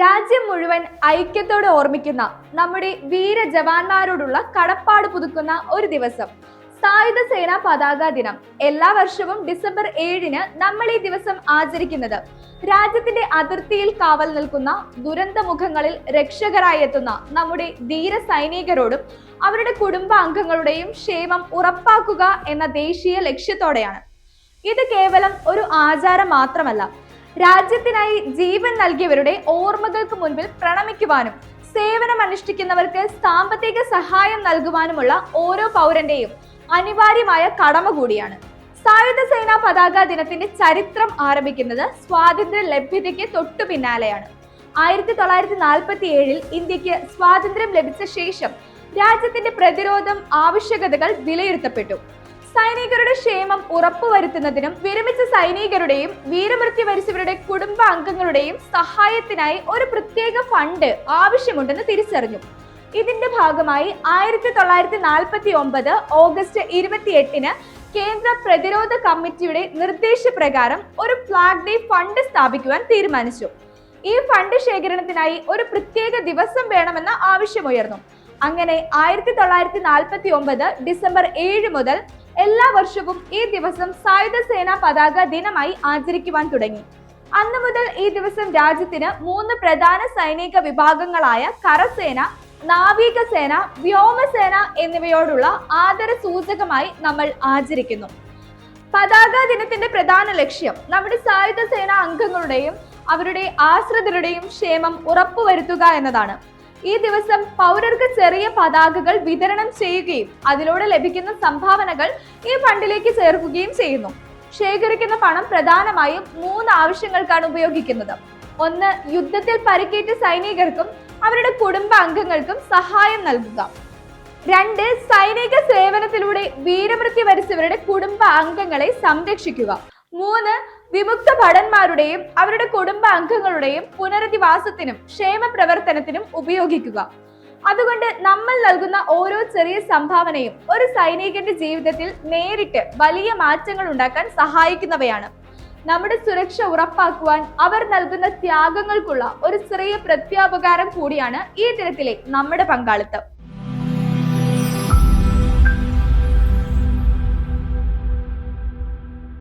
രാജ്യം മുഴുവൻ ഐക്യത്തോടെ ഓർമ്മിക്കുന്ന നമ്മുടെ വീര ജവാന്മാരോടുള്ള കടപ്പാട് പുതുക്കുന്ന ഒരു ദിവസം. സായുധ സേനാ പതാക ദിനം. എല്ലാ വർഷവും ഡിസംബർ ഏഴിന് നമ്മൾ ഈ ദിവസം ആചരിക്കുന്നത്. രാജ്യത്തിന്റെ അതിർത്തിയിൽ കാവൽ നിൽക്കുന്ന ദുരന്ത മുഖങ്ങളിൽ രക്ഷകരായി എത്തുന്ന നമ്മുടെ ധീര സൈനികരോടും അവരുടെ കുടുംബാംഗങ്ങളുടെയും ക്ഷേമം ഉറപ്പാക്കുക എന്ന ദേശീയ ലക്ഷ്യത്തോടെയാണ്. ഇത് കേവലം ഒരു ആചാരം മാത്രമല്ല രാജ്യത്തിനായി ജീവൻ നൽകിയവരുടെ ഓർമ്മകൾക്ക് മുൻപിൽ പ്രണമിക്കുവാനും സേവനം അനുഷ്ഠിക്കുന്നവർക്ക് സാമ്പത്തിക സഹായം നൽകുവാനുമുള്ള ഓരോ പൗരന്റെയും അനിവാര്യമായ കടമ കൂടിയാണ്. സായുധ സേനാ പതാക ദിനത്തിന്റെ ചരിത്രം ആരംഭിക്കുന്നത് സ്വാതന്ത്ര്യ ലഭ്യതയ്ക്ക് തൊട്ടു പിന്നാലെയാണ്. ആയിരത്തി തൊള്ളായിരത്തി നാൽപ്പത്തി ഏഴിൽ ഇന്ത്യയ്ക്ക് സ്വാതന്ത്ര്യം ലഭിച്ച ശേഷം രാജ്യത്തിന്റെ പ്രതിരോധം ആവശ്യകതകൾ വിലയിരുത്തപ്പെട്ടു. സൈനികരുടെ ക്ഷേമം ഉറപ്പുവരുത്തുന്നതിനും വിരമിച്ച സൈനികരുടെയും വീരമൃത്യു വരിച്ചവരുടെ കുടുംബാംഗങ്ങളുടെയും സഹായത്തിനായി ഒരു പ്രത്യേക ഫണ്ട് ആവശ്യമുണ്ടെന്ന് തിരിച്ചറിഞ്ഞു. ഇതിന്റെ ഭാഗമായി ആയിരത്തി തൊള്ളായിരത്തി നാൽപ്പത്തി ഒമ്പത് ഓഗസ്റ്റ് ഇരുപത്തി എട്ടിന് കേന്ദ്ര പ്രതിരോധ കമ്മിറ്റിയുടെ നിർദ്ദേശപ്രകാരം ഒരു ഫ്ലാഗ് ഡേ ഫണ്ട് സ്ഥാപിക്കുവാൻ തീരുമാനിച്ചു. ഈ ഫണ്ട് ശേഖരണത്തിനായി ഒരു പ്രത്യേക ദിവസം വേണമെന്ന ആവശ്യമുയർന്നു. അങ്ങനെ ആയിരത്തി തൊള്ളായിരത്തി നാൽപ്പത്തി ഒമ്പത് ഡിസംബർ ഏഴ് മുതൽ എല്ലാ വർഷവും ഈ ദിവസം സായുധ സേനാ പതാക ദിനമായി ആചരിക്കുവാൻ തുടങ്ങി. അന്നു മുതൽ ഈ ദിവസം രാജ്യത്തിന് മൂന്ന് പ്രധാന സൈനിക വിഭാഗങ്ങളായ കരസേന നാവികസേന വ്യോമസേന എന്നിവയോടുള്ള ആദര സൂചകമായി നമ്മൾ ആചരിക്കുന്നു. പതാക ദിനത്തിന്റെ പ്രധാന ലക്ഷ്യം നമ്മുടെ സായുധ സേനാ അംഗങ്ങളുടെയും അവരുടെ ആശ്രിതരുടെയും ക്ഷേമം ഉറപ്പുവരുത്തുക എന്നതാണ്. ഈ ദിവസം പൗരർക്ക് ചെറിയ പതാകകൾ വിതരണം ചെയ്യുകയും അതിലൂടെ ലഭിക്കുന്ന സംഭാവനകൾ ഈ ഫണ്ടിലേക്ക് ചേർക്കുകയും ചെയ്യുന്നു. ശേഖരിക്കുന്ന പണം പ്രധാനമായും മൂന്ന് ആവശ്യങ്ങൾക്കാണ് ഉപയോഗിക്കുന്നത്. ഒന്ന് യുദ്ധത്തിൽ പരിക്കേറ്റ സൈനികർക്കും അവരുടെ കുടുംബാംഗങ്ങൾക്കും സഹായം നൽകുക. രണ്ട് സൈനിക സേവനത്തിലൂടെ വീരമൃത്യു വരിച്ചവരുടെ കുടുംബ അംഗങ്ങളെ സംരക്ഷിക്കുക. മൂന്ന് വിമുക്ത ഭടന്മാരുടെയും അവരുടെ കുടുംബാംഗങ്ങളുടെയും പുനരധിവാസത്തിനും ക്ഷേമ പ്രവർത്തനത്തിനും ഉപയോഗിക്കുക. അതുകൊണ്ട് നമ്മൾ നൽകുന്ന ഓരോ ചെറിയ സംഭാവനയും ഒരു സൈനികന്റെ ജീവിതത്തിൽ നേരിട്ട് വലിയ മാറ്റങ്ങൾ ഉണ്ടാക്കാൻ സഹായിക്കുന്നവയാണ്. നമ്മുടെ സുരക്ഷ ഉറപ്പാക്കുവാൻ അവർ നൽകുന്ന ത്യാഗങ്ങൾക്കുള്ള ഒരു ചെറിയ പ്രത്യാപകാരം കൂടിയാണ് ഈ ദിനത്തിലെ നമ്മുടെ പങ്കാളിത്തം.